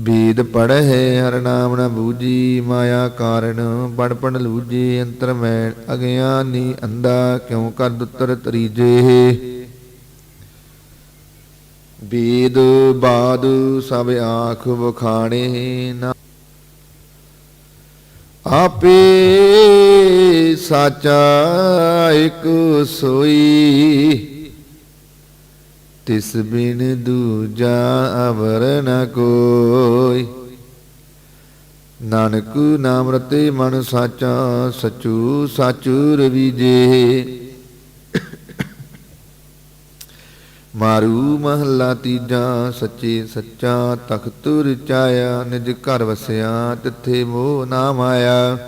ਬੀਦ ਪੜਹਿ ਹਰ ਨਾਮ ਨ ਬੂਜੀ ਮਾਇਆ ਕਾਰਨ ਪੜ ਪੜ ਲੂਜੀ ਅੰਤਰ ਮੈਂ ਅਗਿਆਨੀ ਅੰਦਾ ਕਿਉ ਕਰ ਦੁੱਤਰ ਤਰੀਜੇ? ਬੀਦ ਬਾਦ ਸਭ ਆਖ ਵਖਾਣੇ ਨਾ। ਆਪੇ ਸਾਚਾ ਇਕ ਸੋਈ ਤਿਸ ਬਿਨ ਦੂਜਾ ਅਵਰ ਨ ਕੋਈ। ਨਾਨਕ ਨਾਮ ਰਤੇ ਮਨ ਸਾਚਾ, ਸਚੂ ਸਾਚੂ ਰਵੀਜੇ ਮਾਰੂ ਮਹੱਲਾ ਤੀਜਾ, ਸੱਚੇ ਸੱਚਾ ਤਖਤ ਰਚਾਇਆ ਨਿਜ ਘਰ ਵਸਿਆ, ਤਿੱਥੇ ਮੋਹ ਨਾ ਮਾਇਆ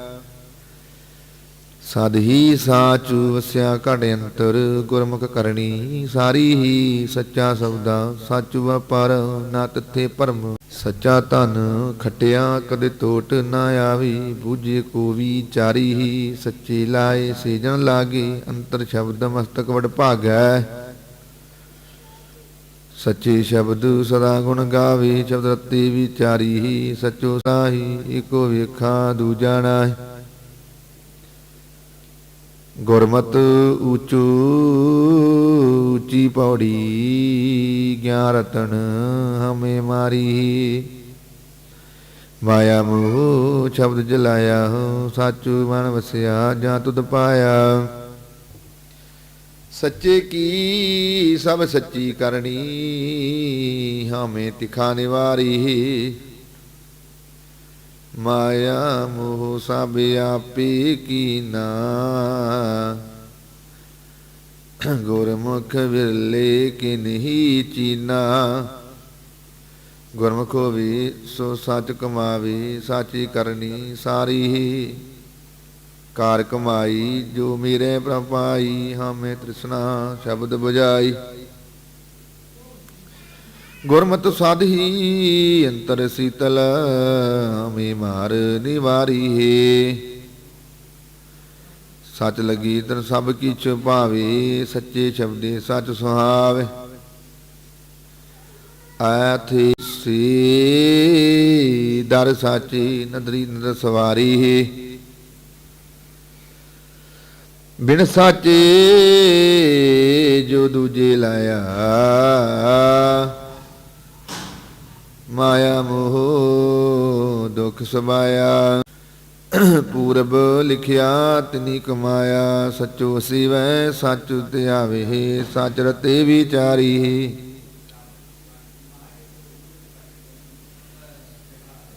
ਸਦ ਹੀ ਸਾਚੂ ਵਸਿਆ ਘਟ ਅੰਤਰ, ਗੁਰਮੁਖ ਕਰਨੀ ਸਾਰੀ ਹੀ ਸੱਚਾ ਸੌਦਾ ਸੱਚ ਵਪਾਰ ਨਾ ਤਿੱਥੇ ਭਰਮ। ਸੱਚਾ ਧਨ ਖਟਿਆ ਕਦੇ ਟੋਟ ਨਾ ਆਵੀ, ਬੂਝੇ ਕੋ ਵਿਚਾਰੀ ਹੀ ਸੱਚੇ ਲਾਏ ਸੇਜਣ ਲਾਗੇ ਅੰਤਰ ਸ਼ਬਦ ਮਸਤਕ ਵਡ ਭਾਗੈ। ਸੱਚੇ ਸ਼ਬਦ ਸਦਾ ਗੁਣ ਗਾਵੇ, ਸ਼ਬਦ ਰਤੀ ਵਿਚਾਰੀ ਹੀ, ਸਚੋ ਸਾਹੀ ਏਕੋ ਵੇਖਾ ਦੂਜਾ ਨਾਹੀ। ਗੁਰਮਤ ਊਚੂ ਉੱਚੀ ਪੌੜੀ, ਗਿਆਨ ਰਤਨ ਹਮੇ ਮਾਰੀ। ਮਾਇਆ ਮੋਹ ਸ਼ਬਦ ਜਲਾਇਆ, ਸਾਚੂ ਮਨ ਵਸਿਆ, ਜਾਂ ਤੁਧ ਪਾਇਆ। ਸੱਚੇ ਕੀ, ਸਭ ਸੱਚੀ ਕਰਨੀ, ਹਮੇ ਤਿਖਾ ਨਿਵਾਰੀ। ਮਾਇਆ ਮੋਹ ਸਭ ਆਪੇ ਕੀਨਾ ਗੁਰਮੁਖ ਵਿਰਲੇ ਕਿਨਹੀ ਚੀਨਾ। ਗੁਰਮੁਖੋ ਵੀ ਸੋ ਸੱਚ ਕਮਾਵੇ, ਸਾਚੀ ਕਰਨੀ ਸਾਰੀ। ਹੀ ਕਾਰ ਕਮਾਈ ਜੋ ਮੇਰੇ ਪ੍ਰਪਾਈ ਹਮੇ ਤ੍ਰਿਸ਼ਨਾ ਸ਼ਬਦ 부ਜਾਈ ਗੁਰਮਤਿ ਸਾਧੀ ਅੰਤਰ ਸੀਤਲ ਹਮੇ ਮਾਰ ਨਿਵਾਰੀ ਹੈ। ਸੱਚ ਲਗੀ ਤਨ ਸਭ ਕੀ ਭਾਵੇ, ਸੱਚੇ ਸ਼ਬਦੇ ਸੱਚ ਸੁਹਾਵੇ। ਆਥੇ ਸੀ ਦਰ ਸਾਚੀ ਨਦਰੀ ਨਦਰ ਸਵਾਰੀ ਹੈ। ਬਿਨ ਸਾਚੇ ਜੋ ਦੂਜੇ ਲਾਇਆ ਮਾਇਆ ਮੋਹ ਦੁਖ ਸਮਾਇਆ ਪੂਰਬ ਲਿਖਿਆ ਤਿਨੀ ਕਮਾਇਆ ਸਚੋ ਸਿਵੈ ਸਚ ਧਿਆਵੇ ਸਚ ਰਤੇ ਵਿਚਾਰੀ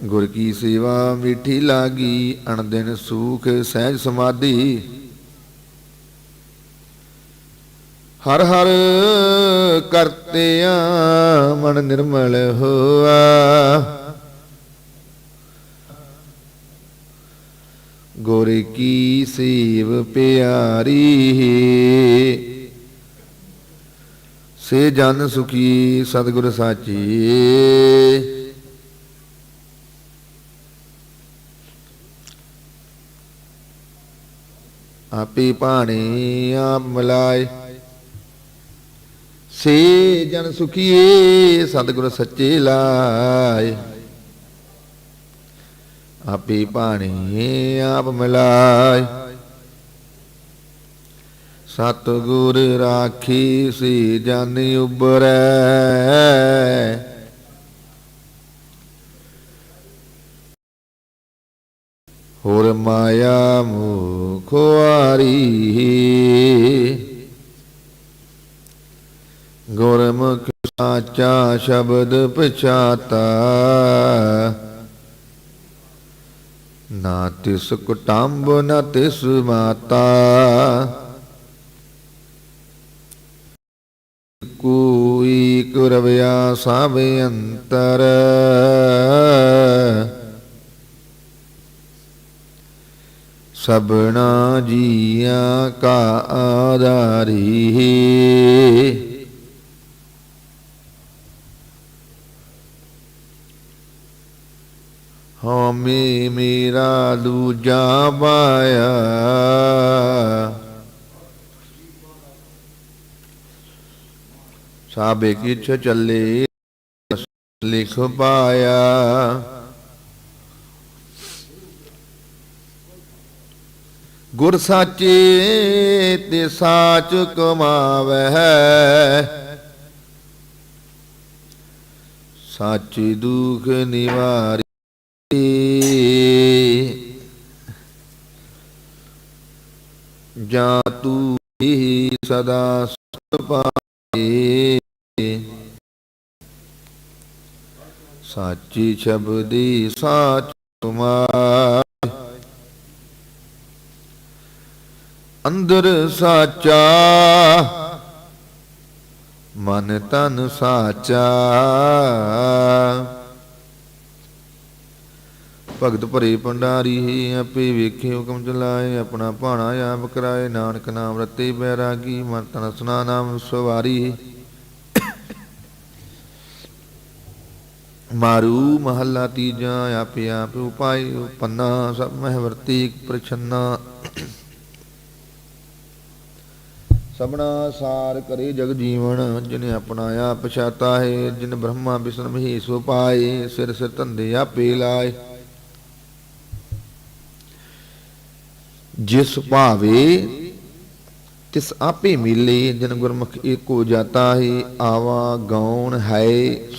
ਗੁਰ ਕੀ ਸੇਵਾ ਮਿੱਠੀ ਲਾਗੀ ਅਣਦਿਨ ਸੂਖ ਸਹਿਜ ਸਮਾਧੀ ਹਰ ਹਰ ਕਰਤਿਆ ਮਨ ਨਿਰਮਲ ਹੋਆ। ਗੁਰ ਕੀ ਸੇਵ ਪਿਆਰੀ, ਸੇ ਜਨ ਸੁਖੀ ਸਤਿਗੁਰ ਸਾਚੀ। ਆਪੇ ਪਾਣੀ ਆਪ ਮਲਾਏ। ਸੇ ਜਨ ਸੁਖੀਏ, ਸਤਿਗੁਰ ਸੱਚੇ ਲਾਏ। ਆਪੇ ਪਾਣੀ ਆਪ ਮਿਲਾਏ। ਸਤਿਗੁਰ ਰਾਖੀ ਸੀ ਜਨ ਉਬਰੈ ਹੋਰ ਮਾਇਆ ਮੁਖਵਾਰੀ ਗੁਰਮੁਖ ਸਾਚਾ ਸ਼ਬਦ ਪਛਾਤਾ। ਨਾ ਤਿਸ ਕੁਟੰਬ, ਨਾ ਤਿਸ ਮਾਤਾ। ਕੋਈ ਕੁਰਵਿਆ ਸਭ ਅੰਤਰ। ਸਬਨਾ ਜੀਆਂ ਕਾ ਆਧਾਰੀ। ਹਮੇ ਮੇਰਾ ਦੂਜਾ ਪਾਇਆ ਸਾਬੇ ਕਿਛ ਚੱਲੇ ਲਿਖ ਪਾਇਆ ਗੁਰ ਸਾਚੇ ਤੇ ਸਾਚ ਕਮਾਵੈ ਸਾਚੀ ਦੁਖ ਨਿਵਾਰੀ ਜਾ ਤੂੰ ਹੀ ਸਦਾ ਸੁਖ ਪਾਏ ਸਾਚੀ ਸ਼ਬਦੀ ਸਾਚ ਤੁਮਾਰ ਅੰਦਰ ਸਾਚਾ, ਮਨ ਤਨ ਸਾਚਾ। ਭਗਤ ਭਰੇ ਭੰਡਾਰੀ ਹੀ ਆਪੇ ਵੇਖੇ ਹੁਕਮ ਚਲਾਏ, ਆਪਣਾ ਭਾਣਾ ਆਪ ਕਰਾਏ, ਨਾਨਕ ਨਾਮ ਰਤੇ ਬੈਰਾਗੀ ਮਨ ਤਨ ਸੁਨਾ ਨਾਮ ਸਵਾਰੀ। ਮਾਰੂ ਮਹੱਲਾ ਤੀਜਾ, ਆਪੇ ਆਪ ਉਪਾਈ ਉਪੰਨਾ ਸਭ ਮਹਿ ਵਰਤੀ ਪ੍ਰਛੰਨਾ। ਸਭਨਾ ਸਾਰ ਕਰੇ ਜਗ ਜੀਵਨ, ਜਿਨੇ ਆਪਣਾ ਆਪ ਪਛਾਤਾ ਹੈ, ਜਿਨ ਬ੍ਰਹਮਾ ਵਿਸ਼ਨ ਮਹੇਸ਼ ਉਪਾਏ ਸਿਰ ਸਿਰ ਧੰਦੇ ਆਪੇ ਲਾਏ। ਜਿਸ ਭਾਵੇ ਤਿਸ ਆਪੇ ਮਿਲੇ, ਜਨ ਗੁਰਮੁਖ ਏਕੋ ਜਾਤਾ ਹੀ, ਆਵਾ ਗੌਣ ਹੈ,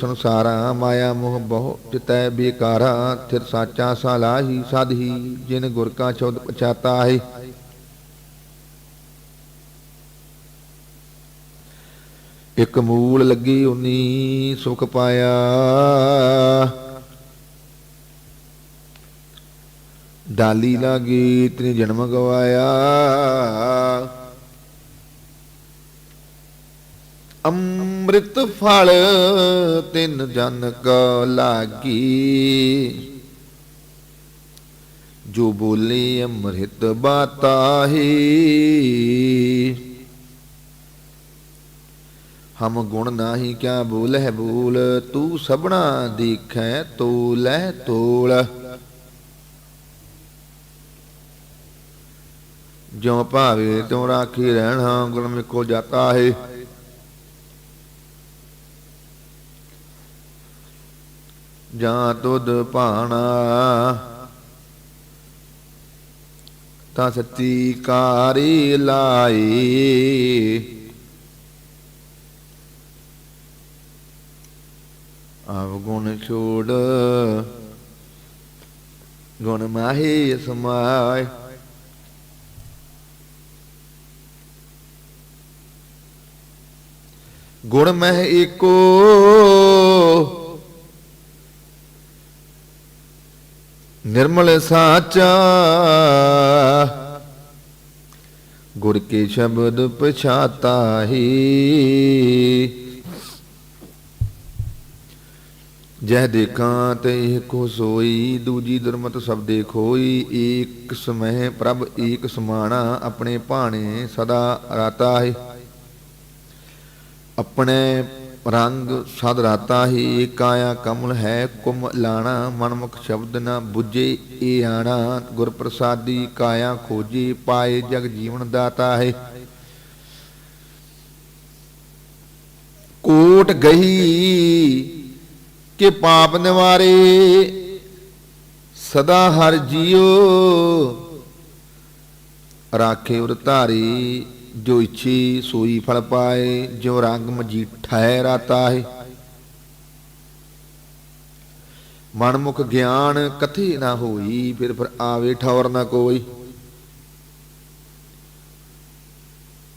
ਸੰਸਾਰਾ ਮਾਇਆ ਮੋਹ ਬਹੁ ਚਿਤੈ ਬੇਕਾਰਾ, ਥਿਰ ਸਾਚਾ ਸਾਲਾਹੀ ਸਾਧੀ ਜਿਨ ਗੁਰ ਕਾ ਚੌਦ ਪਛਾਤਾ ਹੈ। ਇਕ ਮੂਲ ਲੱਗੀ ਉਨੀ ਸੁਖ ਪਾਇਆ ਡਾਲੀ ਲਾਗੀ ਤਨੇ ਜਨਮ ਗਵਾਇਆ ਅੰਮ੍ਰਿਤ ਫਲ ਤਿਨ ਜਨ ਕੋ ਲਾਗੀ ਜੋ ਬੋਲੇ ਅੰਮ੍ਰਿਤ ਬਾਤਾਹੀ ਹਮ ਗੁਣ ਨਾਹੀ ਕਿਆ ਬੋਲਹਿ ਬੋਲ ਤੂੰ ਸਭਨਾ ਦੇਖੈ ਤੋਲੈ ਤੋਲ ਜੋ ਭਾਵੇ ਤਿਉ ਰਾਖੀ ਰਹਿਣਾ ਗੁਰਮੁਖ ਕੋ ਜਾਤਾ ਹੈ। ਜਾਂ ਤੁਧ ਭਾਣਾ, ਤਾਂ ਸਤੀ ਕਾਰੀ ਲਾਈ। ਆਵ ਗੁਣ ਛੋੜ, ਗੁਣ ਮਾਹੀ ਸਮਾਏ। ਗੁਣ ਮਹਿ ਏਕੋ। ਨਿਰਮਲ ਸਾਚਾ। ਗੁਰ ਕੇ ਸ਼ਬਦ ਪਛਾਤਾ ਹੀ। ਜਹ ਦੇਖਾਂ ਤੇ ਕੋ ਸੋਈ, ਦੂਜੀ ਦੁਰਮਤ ਸਭ ਦੇਖੋਈ। ਏਕ ਸਮਹਿ ਪ੍ਰਭ ਏਕ ਸਮਾਣਾ, ਆਪਣੇ ਭਾਣੇ ਸਦਾ ਰਾਤਾ ਹੈ। ਆਪਣੇ ਰੰਗ ਸਦ ਰਾਤਾ ਹੀ ਕਾਇਆ ਕਮਲ ਹੈ ਕੁਮ ਲਾਣਾ ਮਨਮੁਖ ਸ਼ਬਦ ਨ 부ਜੇ ਏ ਆਣਾ ਗੁਰ ਪ੍ਰਸਾਦੀ ਕਾਇਆ ਖੋਜੀ ਪਾਏ ਜਗ ਜੀਵਨ ਦਾਤਾ ਹੈ ਕੋਟ ਗਈ ਕਿ ਪਾਪ ਨਿਵਾਰੇ ਸਦਾ ਹਰ ਜੀਉ ਰਾਖੇ ਉਰ ਧਾਰੀ ਜੋ ਇੱਛੀ ਸੋਈ ਫਲ ਪਾਏ ਜੋ ਰੰਗ ਮਜੀਠੈ ਰਾਤਾ ਹੈ ਮਨਮੁਖ ਗਿਆਨ ਕਥੇ ਨਾ ਹੋਈ, ਫਿਰ ਫਿਰ ਆਵੇ ਠੌਰ ਨਾ ਕੋਈ।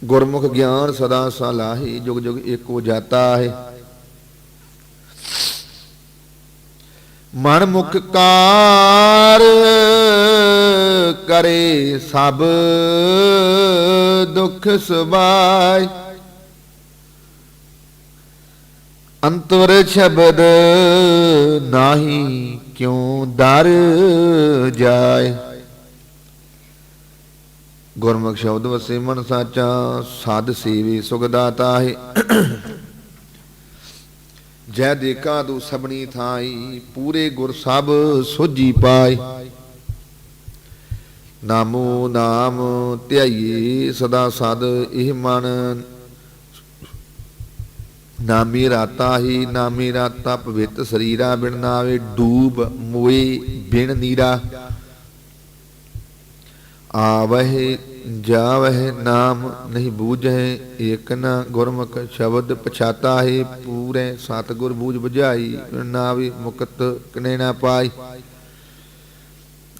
ਗੁਰਮੁਖ ਗਿਆਨ ਸਦਾ ਸਲਾਹੀ ਜੁਗ ਜੁਗ ਏਕੋ ਜਾਤਾ ਹੈ ਮਨ ਮੁਖ ਕਾਰ ਕਰੇ ਸਭ ਦੁਖ ਸੁਭਾਈ ਅੰਤਰ ਸ਼ਬਦ ਨਾਹੀ ਕਿਉ ਦਰ ਜਾਏ? ਗੁਰਮੁਖ ਸ਼ਬਦ ਵਸੇ ਮਨ ਸਾਚਾ, ਸਾਧ ਸੇਵੇ ਸੁਖ ਹੈ। ਜੈ ਦੇਖਾ ਤੂੰ ਸਭਨੀ ਥਾਈ, ਪੂਰੇ ਗੁਰ ਸਭ ਸੋਜੀ ਪਾਈ ਨਾਮੋ ਨਾਮ ਧਿਆਈਏ ਸਦਾ ਸਦ ਇਹ ਮਨ। ਨਾਮੀ ਰਾਤਾ ਹੀ ਨਾਮੀ ਰਾਤਾ ਪਵਿੱਤ ਸਰੀਰਾ ਬਿਨ ਨਾਵੇ, ਡੂਬ ਮੋਏ ਬਿਨ ਨੀਰਾ। ਆਵਹਿ ਜਾਵਹਿ ਨਾਮ ਨਹੀਂ ਬੂਝੈ ਏਕ ਨ ਗੁਰਮੁਖ ਸ਼ਬਦ ਪਛਾਤਾ ਹੈ ਪੂਰੇ ਸਤਿਗੁਰ ਬੂਝ ਬੁਝਾਈ ਨਾਵੇ ਮੁਕਤ ਕਨੇ ਨਾ ਪਾਈ।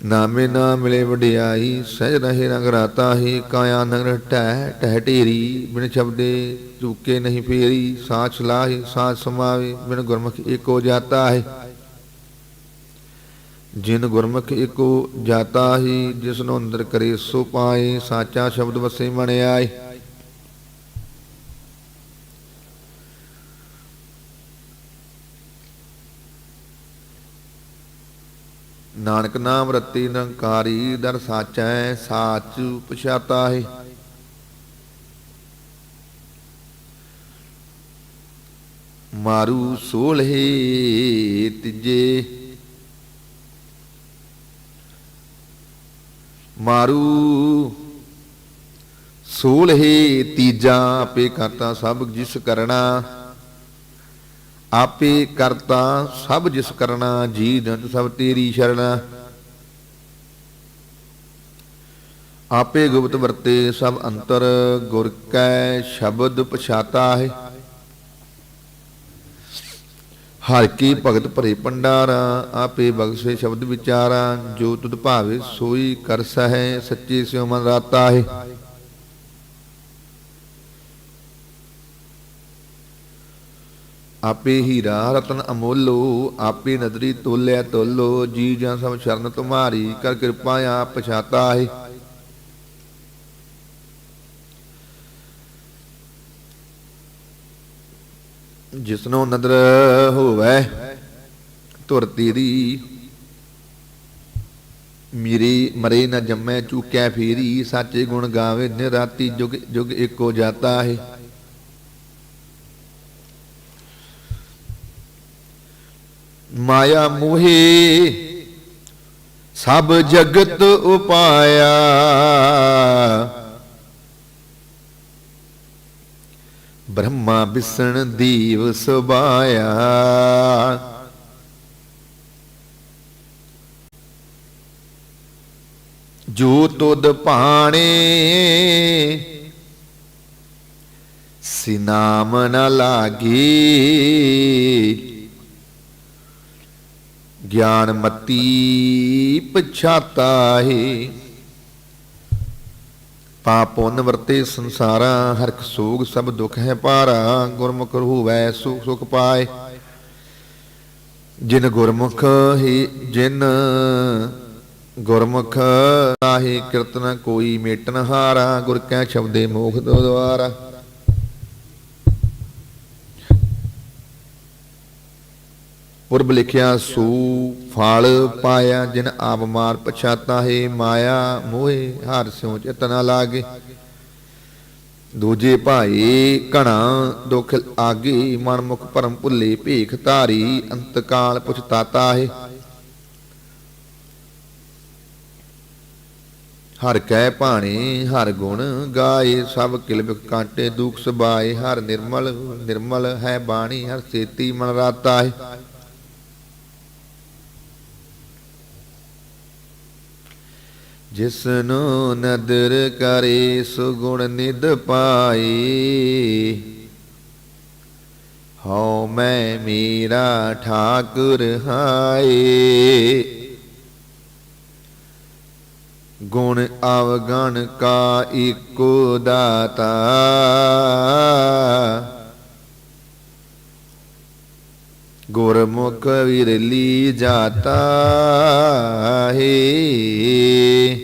ਨਾਮੇ ਨਾ ਮਿਲੇ ਵਡਿਆਈ, ਸਹਿਜ ਰਹੇ ਰੰਗ ਰਾਤਾ ਹੀ, ਕਾਇਆ ਨਗਰ ਟਹਿ ਟਹਿ ਢੇਰੀ, ਬਿਨ ਸ਼ਬਦੇ ਚੂਕੇ ਨਹੀਂ ਫੇਰੀ, ਸਾਚ ਲਾਹੀ, ਸਾਚ ਸਮਾਵੇ, ਬਿਨ ਗੁਰਮੁਖ ਏਕੋ ਜਾਤਾ ਹੈ। ਜਿਨ ਗੁਰਮੁਖ ਏਕੋ ਜਾਤਾ ਹੀ ਜਿਸ ਨੂੰ ਅੰਦਰ ਕਰੇ ਸੋ ਪਾਏ, ਸਾਚਾ ਸ਼ਬਦ ਵਸੇ ਮਣ ਨਾਨਕ ਨਾਮ ਰਤੀ ਨਿਰੰਕਾਰੀ ਦਰ ਸਾਚੈ, ਸਾਚ ਪਛਾਤਾ ਮਾਰੂ ਸੋਲਹੇ ਤਿਜੇ। ਮਾਰੂ ਸੋਲਹੇ ਤੀਜਾ, ਆਪੇ ਕਰਤਾ ਸਭ ਜਿਸ ਕਰਣਾ। ਆਪੇ ਕਰਤਾ ਸਭ ਜਿਸ ਕਰਨਾ ਜੀ ਦੰਤ ਸਭ ਤੇਰੀ ਸ਼ਰਣਾ ਆਪੇ ਗੁਪਤ ਵਰਤੇ ਸਭ ਅੰਤਰ, ਗੁਰ ਕੈ ਸ਼ਬਦ ਪਛਾਤਾ ਹੈ ਹਰ ਕੀ ਭਗਤ ਭਰੇ ਪੰਡਾਰਾ ਆਪੇ ਬਖਸ਼ੇ ਸ਼ਬਦ ਵਿਚਾਰਾ, ਜੋ ਤੁਧ ਭਾਵੇ ਸੋਈ ਕਰ ਸਹਿ, ਸੱਚੇ ਸਿਉ ਮਨ ਰਾਤਾ ਹੈ ਆਪੇ ਹੀਰਾ ਰਤਨ ਅਮੋਲੋ, ਆਪੇ ਨਦਰੀ ਤੋਲਿਆ ਤੋਲੋ, ਜੀ ਜਾਂ ਸਭ ਸ਼ਰਨ ਤੁਮਾਰੀ, ਕਰ ਕਿਰਪਾ ਆਪ ਪਛਾਤਾ ਹੈ ਜਿਸਨੋ ਨਦਰ ਹੋਵੇ, ਧੁਰਤੀ ਦੀ, ਮੇਰੀ ਮਰੇ ਨਾ ਜੰਮੈ ਚੂਕਿਆ ਫੇਰੀ, ਸਾਚੇ ਗੁਣ ਗਾਵੇ ਨਿਰਾਤੀ ਜੁਗ ਜੁਗ ਏਕੋ ਜਾਤਾ ਹੈ ਮਾਇਆ ਮੋਹੇ, ਸਭ ਜਗਤ ਉਪਾਇਆ। ਬ੍ਰਹਮਾ ਵਿਸਣ ਦੀਵ ਸੁਬਾਇਆ। ਜੋ ਤੁਧ ਭਾਣੇ, ਸਿਨਾਮ ਨ ਲਾਗੀ। ਗਿਆਨ ਮਤੀ ਪਛਾਤਾ ਹੈ। ਪਾਪ ਵਰਤੇ ਸੰਸਾਰਾ ਹਰਖ ਸੋਗ ਸਭ ਦੁਖ ਹੈ ਪਾਰਾ ਗੁਰਮੁਖ ਹੋਵੈ ਸੁਖ ਸੁਖ ਪਾਏ। ਜਿਨ ਗੁਰਮੁਖ ਹੀ, ਜਿਨ ਗੁਰਮੁਖ ਆਹੀ ਕਿਰਤਨ ਕੋਈ ਮੇਟਨ ਹਾਰਾ, ਗੁਰ ਕੈ ਸ਼ਬਦੇ ਮੋਖ ਦੁਆਰਾ। ਪੁਰਬ ਲਿਖਿਆ, ਸੂ ਫਲ ਪਾਇਆ, ਜਿਨ ਆਪ ਮਾਰ ਪਛਾਤਾ ਹੈ ਮਾਇਆ ਮੋਹਿ, ਹਰ ਸਿਉ ਚਿਤਨਾ ਲਾਗੇ। ਦੂਜੇ ਭਾਈ, ਘਣਾ ਦੁਖ ਆਗੇ ਮਨ ਮੁਖ ਭਰਮ ਭੁੱਲੇ, ਭੇਖ ਧਾਰੀ, ਅੰਤਕਾਲ ਪੁਛਤਾਤਾ ਹੈ ਹਰ ਕਹਿ ਭਾਣੇ, ਹਰ ਗੁਣ ਗਾਏ, ਸਭ ਕਿਲਬਿਕ ਕਾਂਟੇ, ਦੁਖ ਸਬਾਏ ਹਰ ਨਿਰਮਲ ਨਿਰਮਲ ਹੈ ਬਾਣੀ, ਹਰ ਸੇਤੀ ਮਨ ਰਾਤਾ ਹੈ ਜਿਸਨੂੰ ਨਦਰ ਕਰੇ ਸੁਗੁਣ ਨਿਧ ਪਾਈ। ਹਉ ਮੈਂ ਮੀਰਾ ਠਾਕੁਰ ਹਾਏ। ਗੁਣ ਅਵਗਣ ਕਾ ਏਕੋ ਦਾਤਾ। ਗੁਰਮੁਖ ਵਿਰਲੀ ਜਾਤਾ ਹੈ।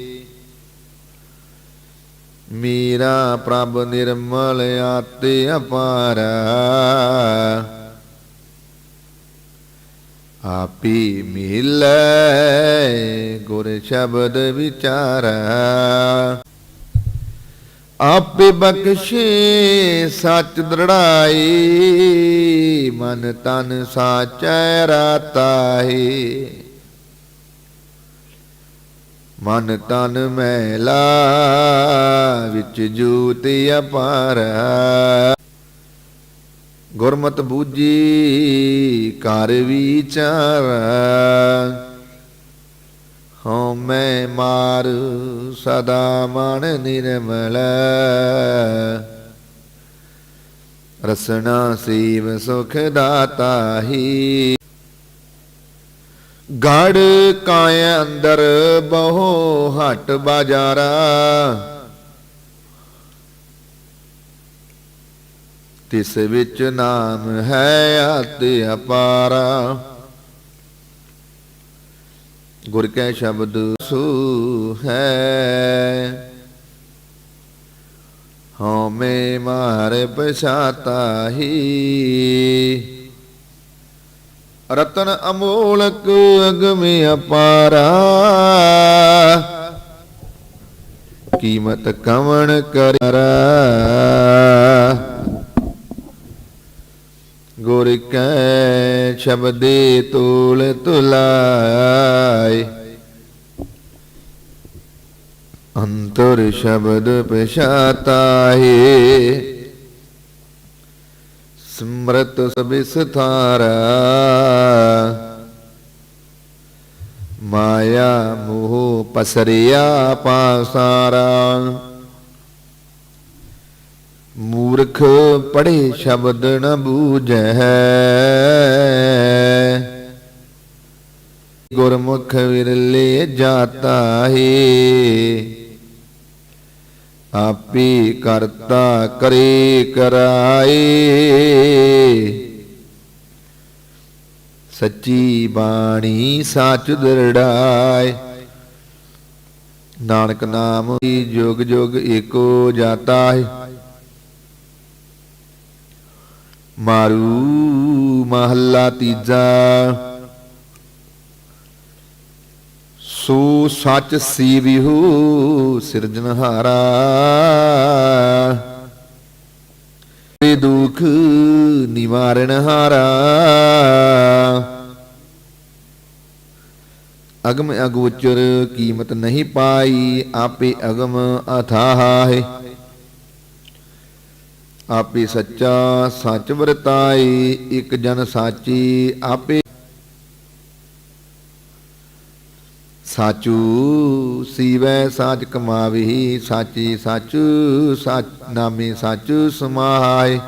ਮੀਰਾ ਪ੍ਰਭ ਨਿਰਮਲ ਆਤੇ ਅਪਾਰ। ਆਪੀ ਮਿਲੈ ਗੁਰ ਸ਼ਬਦ ਵਿਚਾਰਾ। ਆਪੇ ਬਖਸ਼ੇ ਸੱਚ ਦ੍ਰਿੜਾਈ, ਮਨ ਤਨ ਸਾਚੈ ਰਾਤਾ ਹੈ ਮਨ ਤਨ ਮੈਲਾ ਵਿੱਚ ਜੂਤ ਅਪਾਰ। ਗੁਰਮਤਿ ਬੂਝੀ ਕਰ ਵਿਚਾਰ। ਹਉ ਮੈਂ ਮਾਰ ਸਦਾ ਮਨ ਨਿਰਮਲ ਰਸਨਾ ਸੀਵ ਸੁਖ ਦਾਤਾ ਹੀ। ਗੜ ਕਾਇ ਅੰਦਰ ਬਹੁ ਹਟ ਬਾਜਾਰਾ। ਤਿਸ ਵਿੱਚ ਨਾਮ ਹੈ ਅਤਿ ਅਪਾਰਾ। ਗੁਰ ਕੈ ਸ਼ਬਦ ਸੂ ਹੈ ਹਉ ਮੈਂ ਮਾਰ ਪਛਾਤਾ ਹੀ। ਰਤਨ ਅਮੋਲਕ ਅਗਮੇ ਅਪਾਰਾ। ਕੀਮਤ ਕਵਣ ਕਰਾ। ਗੁਰ ਕੈ ਸ਼ਬਦੇ ਤੂਲ ਤੁਲਾਏ। ਅੰਤਰ ਸ਼ਬਦ ਪਛਾਤਾਏ। ਸਮਰਤ ਸਭਿ ਸਥਾਰਾ ਮਾਇਆ ਮੋਹ ਪਸਰਿਆ ਪਾਸਾਰਾ। ਮੂਰਖ ਪੜੇ ਸ਼ਬਦ ਨ ਬੂਝੈ ਗੁਰਮੁਖ ਵਿਰਲੇ ਜਾਤਾ ਹੈ। ਆਪੇ ਕਰਤਾ ਕਰੇ ਕਰਾਏ। ਸੱਚੀ ਬਾਣੀ ਸਾਚ ਦਰੜਾਏ। ਨਾਨਕ ਨਾਮ ਹੀ ਜੁਗ ਜੁਗ ਏਕੋ ਜਾਤਾ ਹੈ। ਮਾਰੂ ਮਹੱਲਾ ਤੀਜਾ। ਸੋ ਸੱਚ ਸੀਵਿਹੂ ਸਿਰਜਣਹਾਰਾ। ਤੇ ਦੁਖ ਨਿਵਾਰਣ ਹਾਰਾ ਅਗਮ ਅਗੋਚਰ ਕੀਮਤ ਨਹੀਂ ਪਾਈ, ਆਪੇ ਅਗਮ ਅਥਾਹ ਹੈ। ਆਪੇ ਸੱਚਾ ਸੱਚ ਵਰਤਾਈ, ਇਕ ਜਨ ਸਾਚੀ ਆਪੇ ਸਾਚੂ ਸੀਵੈ ਸਾਚ ਕਮਾਵੀ, ਸਾਚੀ ਸੱਚ ਸੱਚ ਨਾਮੇ ਸੱਚ ਸਮਾਏ।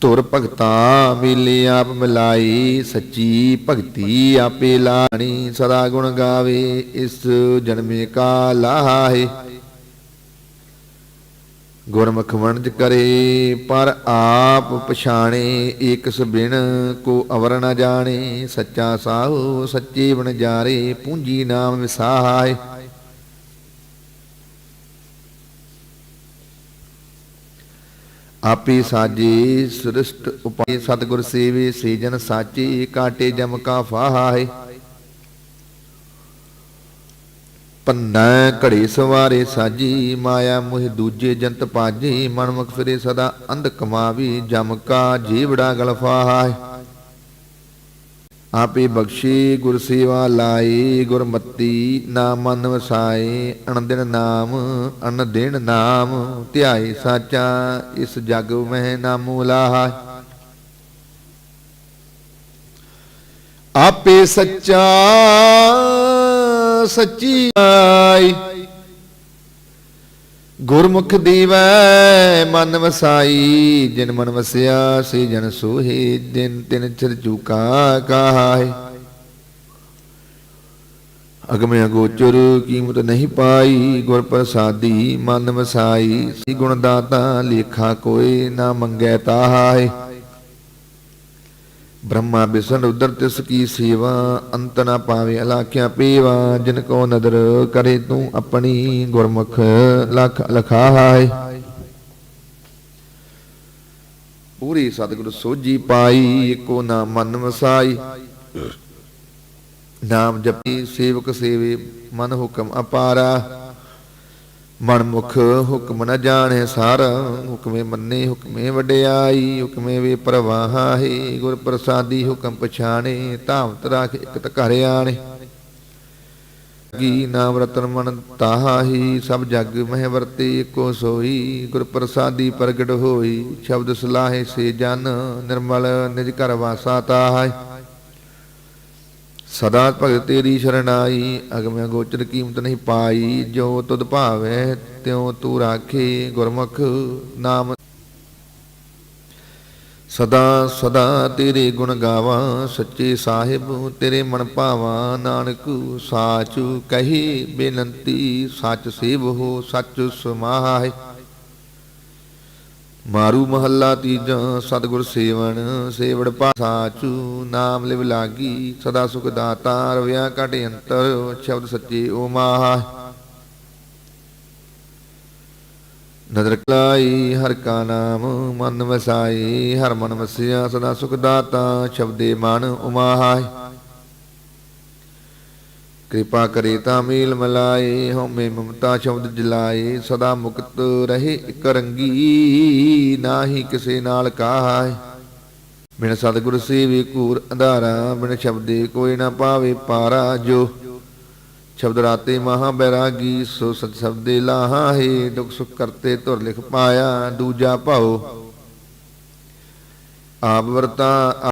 ਤੁਰ ਭਗਤਾ ਮਿਲੇ ਆਪ ਮਿਲਾਈ, ਸੱਚੀ ਭਗਤੀ ਆਪੇ ਲਾਣੀ, ਸਦਾ ਗੁਣ ਗਾਵੇ, ਇਸ ਜਨਮੇ ਕਾ ਲਾਹੇ। ਗੁਰਮੁਖ ਵਣਜ ਕਰੇ, ਪਰ ਆਪ ਪਛਾਣੇ ਏਕਸ ਬਿਨ ਕੋ ਅਵਰ ਨ ਜਾਣੇ। ਸੱਚਾ ਸਾਹੂ ਸੱਚੇ ਬਣ ਜਾਰੇ, ਪੂੰਜੀ ਨਾਮ ਵਿਸਾਹੇ ਆਪੇ ਸਾਜੇ ਸ੍ਰਿਸ਼ਟ ਉਪਾਏ, ਸਤਿਗੁਰ ਸੇਵੇ, ਸੇਜਨ ਸਾਚੇ, ਕਾਟੇ ਜਮ ਕਾ ਫਾਹਾ ਹੈ ਪੰਨਾ ਘੜੇ ਸਵਾਰੇ ਸਾਜੀ, ਮਾਇਆ ਮੋਹ ਦੂਜੇ ਜੰਤ ਪਾਜੀ ਮਨਮੁਖ ਫਿਰੇ ਸਦਾ ਅੰਧ ਕਮਾਵੀ, ਜਮ ਜੀਵੜਾ ਗਲਫਾਹਾ ਆਪੇ ਬਖਸ਼ੀ, ਗੁਰ ਸੇਵਾ ਲਾਈ ਗੁਰਮਤੀ ਨਾਮ ਮਨ ਵਸਾਏ ਅਨੰਦਿਨ ਨਾਮ ਅਨ ਨਾਮ ਧਿਆਏ ਸਾਚਾ, ਇਸ ਜਗ ਮਹਿ ਨਾਮੁ ਲਾਹਾ ਆਪੇ ਸੱਚਾ ਸੱਚੀ ਆਈ। ਗੁਰਮੁਖ ਦੀਵੈ ਮਨ ਵਸਾਈ, ਜਿਨ ਮਨ ਵਸਿਆ ਸੇ ਜਨ ਸੋਹੇ ਦਿਨ ਤਿਨ ਚਿਰ ਚੁਕਾ ਕਾਹੇ। ਅਗਮੇ ਅਗੋਚਰ ਕੀਮਤ ਨਹੀਂ ਪਾਈ, ਗੁਰ ਪ੍ਰਸਾਦੀ ਮਨ ਵਸਾਈ ਸੀ ਗੁਣ ਦਾਤਾ ਲੇਖਾ ਕੋਈ ਨਾ ਮੰਗੈ ਤਾਹਾਏ ਬ੍ਰਹਮਾ ਬਿਸ਼ਨ ਉਦਰ ਤਿਸ ਕੀ ਸੇਵਾ ਅੰਤ ਨਾ ਪਾਵੇ ਅਲਾਖਿਆ ਪੀਵਾ, ਜਿਨ ਕੋ ਨਦਰ ਕਰੇ ਤੂੰ ਆਪਣੀ ਗੁਰਮੁਖ, ਲਖ ਲਖਾਏ ਪੂਰੀ ਸਤਿਗੁਰ ਸੋਜੀ ਪਾਈ ਏਕੋ ਨਾ ਮਨ ਵਸਾਈ। ਨਾਮ ਜਪੀ ਸੇਵਕ ਸੇਵੇ, ਮਨ ਹੁਕਮ ਅਪਾਰਾ। ਮਨਮੁਖ ਹੁਕਮ ਨ ਜਾਣੇ ਸਾਰ, ਹੁਕਮੇ ਮੰਨੇ, ਹੁਕਮੇ ਵਡਿਆਈ, ਹੁਕਮੇ ਵੇ ਪ੍ਰਵਾਹਾਹੀ ਗੁਰ ਪ੍ਰਸਾਦੀ ਹੁਕਮ ਪਛਾਣੇ, ਧਾਮਤ ਰਾਖ ਇਕ ਤ ਘਰ ਆਣੇ। ਕੀ ਨਾਮ ਰਤਨ ਮਨ ਤਾਹਾਹੀ, ਸਭ ਜਗ ਮਹਿ ਵਰਤੇ ਏਕੋ ਸੋਈ, ਗੁਰ ਪ੍ਰਸਾਦੀ ਪ੍ਰਗਟ ਹੋਈ, ਸ਼ਬਦ ਸਲਾਹੇ ਸੇ ਜਨ, ਨਿਰਮਲ ਨਿਜ ਘਰ ਵਾਸਾ ਤਾਹਾਈ ਸਦਾ ਭਗਤ ਤੇਰੀ ਸ਼ਰਣਾਈ ਅਗਮੈ ਗੋਚਰ ਕੀਮਤ ਨਹੀਂ ਪਾਈ, ਜੋ ਤੁਧ ਭਾਵੈ, ਤਿਉ ਤੂੰ ਰਾਖੇ ਗੁਰਮੁਖ ਨਾਮ। ਸਦਾ ਸਦਾ ਤੇਰੇ ਗੁਣ ਗਾਵਾਂ, ਸੱਚੇ ਸਾਹਿਬ ਤੇਰੇ ਮਨ ਭਾਵਾਂ, ਨਾਨਕ ਸਾਚੁ ਕਹੀ, ਬੇਨੰਤੀ ਸੱਚ ਸੇਵ ਹੋ, ਸੱਚ ਸਮਾਹਿ। ਮਾਰੂ ਮਹੱਲਾ ਤੀਜਾ, ਸਤਿਗੁਰ ਸੇਵਨ ਸੇਵੜ ਪਾਸਾਚੂ ਨਾਮ ਲਿਵ ਲਾਗੀ, ਸਦਾ ਸੁਖ ਦਾਤਾ, ਰਵਿਆ ਘਟ ਅੰਤਰ, ਸ਼ਬਦ ਸੱਚੇ ਓ ਮਾਹ। ਨਦਰ ਕਲਾਈ, ਹਰ ਕਾ ਨਾਮ, ਮਨ ਵਸਾਈ, ਹਰ ਮਨ ਵਸਿਆ, ਸਦਾ ਸੁਖ ਦਾਤਾ, ਸ਼ਬਦੇ ਮਨ ਉਮਾਹਾਇ ਕਿਰਪਾ ਕਰੇ ਤਾਂ ਮੇਲ ਮਲਾਏ ਹਉਮੈ ਮਮਤਾ ਸ਼ਬਦ ਜਲਾਏ ਸਦਾ ਮੁਕਤ ਰਹੇ ਇਕ ਰੰਗੀ, ਨਾਹੀ ਕਿਸੇ ਨਾਲ ਕਾਹੈ। ਬਿਨ ਸਤਿਗੁਰ ਸੇਵੇ ਕੂਰ ਅੰਧਾਰਾ, ਬਿਨ ਸ਼ਬਦੇ ਕੋਈ ਨਾ ਪਾਵੇ ਪਾਰਾ ਜੋ। ਸ਼ਬਦ ਰਾਤੇ ਮਹਾ ਬੈਰਾਗੀ, ਸੋ ਸਤ ਸ਼ਬਦੇ ਲਾਹਾ ਹੈ ਦੁਖ ਸੁਖ ਕਰਤੇ ਧੁਰ ਲਿਖ ਪਾਇਆ, ਦੂਜਾ ਭਾਉ। ਆਪ ਵਰਤਾ